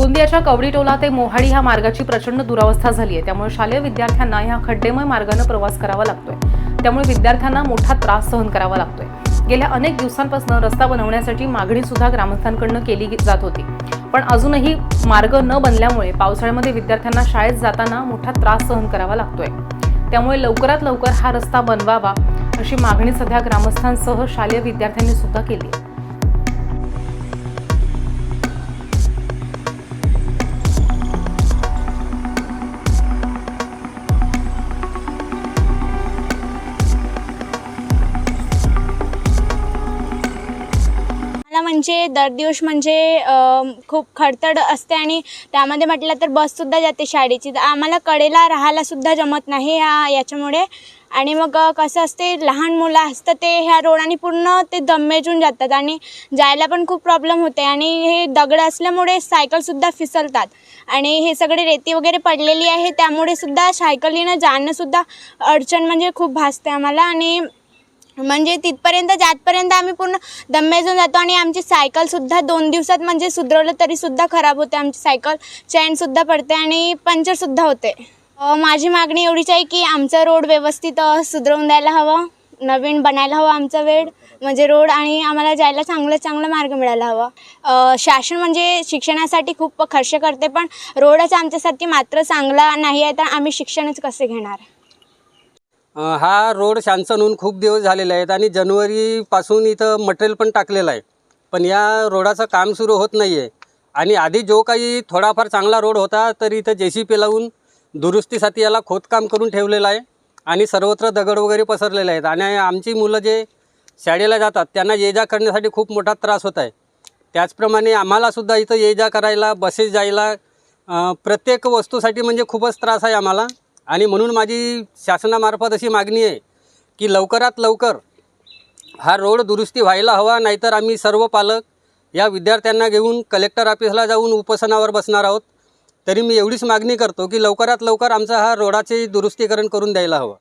गोंदियाच्या कवडीटोला ते मोहाडी ह्या मार्गाची प्रचंड दुरावस्था झाली आहे. त्यामुळे शालेय विद्यार्थ्यांना ह्या खड्डेमय मार्गाने प्रवास करावा लागतोय. त्यामुळे विद्यार्थ्यांना मोठा त्रास सहन करावा लागतोय. गेल्या अनेक दिवसांपासून रस्ता बनवण्यासाठी मागणी सुद्धा ग्रामस्थांकडनं केली जात होती. पण अजूनही मार्ग न बनल्यामुळे पावसाळ्यामध्ये विद्यार्थ्यांना शाळेत जाताना मोठा त्रास सहन करावा लागतोय. त्यामुळे लवकरात लवकर हा रस्ता बनवावा अशी मागणी सध्या ग्रामस्थांसह शालेय विद्यार्थ्यांनी सुद्धा केली आहे म्हणजे दर दिवस म्हणजे खूप खडतड असते आणि त्यामध्ये म्हटलं तर बससुद्धा जाते शाळेची. तर आम्हाला कडेला राहायलासुद्धा जमत नाही ह्या याच्यामुळे. आणि मग कसं असते लहान मुलं असतं ते ह्या रोडाने पूर्ण ते दमेजून जातात आणि जायला पण खूप प्रॉब्लेम होते. आणि हे दगड असल्यामुळे सायकलसुद्धा फिसलतात. आणि हे सगळे रेती वगैरे पडलेली आहे त्यामुळे सुद्धा सायकलीनं जाणंसुद्धा अडचण म्हणजे खूप भासते आम्हाला. आणि म्हणजे तिथपर्यंत जातपर्यंत आम्ही पूर्ण दम्मेजून जातो आणि आमची सायकलसुद्धा दोन दिवसात म्हणजे सुधरवलं तरीसुद्धा खराब होते. आमची सायकल चॅनसुद्धा पडते आणि पंचरसुद्धा होते. माझी मागणी एवढीच आहे की आमचा रोड व्यवस्थित सुधरवून द्यायला हवं. नवीन बनायला हवं आमचा वेळ म्हणजे रोड आणि आम्हाला जायला चांगला चांगला मार्ग मिळायला हवा. शासन म्हणजे शिक्षणासाठी खूप खर्च करते पण रोडच आमच्यासाठी मात्र चांगला नाही आहे तर आम्ही शिक्षणच कसे घेणार? हा रोड सँक्शन होऊन खूप दिवस झालेले आहेत आणि जानेवारीपासून इथं मटेरियल पण टाकलेलं आहे. पण या रोडाचं काम सुरू होत नाही आहे आणि आधी जो काही थोडाफार चांगला रोड होता तर इथं जे सी पी लावून दुरुस्तीसाठी याला खोदकाम करून ठेवलेलं आहे आणि सर्वत्र दगड वगैरे पसरलेले आहेत. आणि आमची मुलं जे शाळेला जातात त्यांना ये जा करण्यासाठी खूप मोठा त्रास होत आहे. त्याचप्रमाणे आम्हालासुद्धा इथं ये जा करायला बसेस जायला प्रत्येक वस्तूसाठी म्हणजे खूपच त्रास आहे आम्हाला. आणि म्हणून माझी शासनामार्फत अशी मागणी आहे की लवकरात लवकर हा रोड दुरुस्ती व्हायला हवा नाहीतर आम्ही सर्व पालक या विद्यार्थ्यांना घेऊन कलेक्टर ऑफिसला जाऊन उपोषणावर बसणार आहोत. तरी मी एवढीच मागणी करतो की लवकरात लवकर आमचा हा रोडाचे दुरुस्तीकरण करून द्यायला हवं.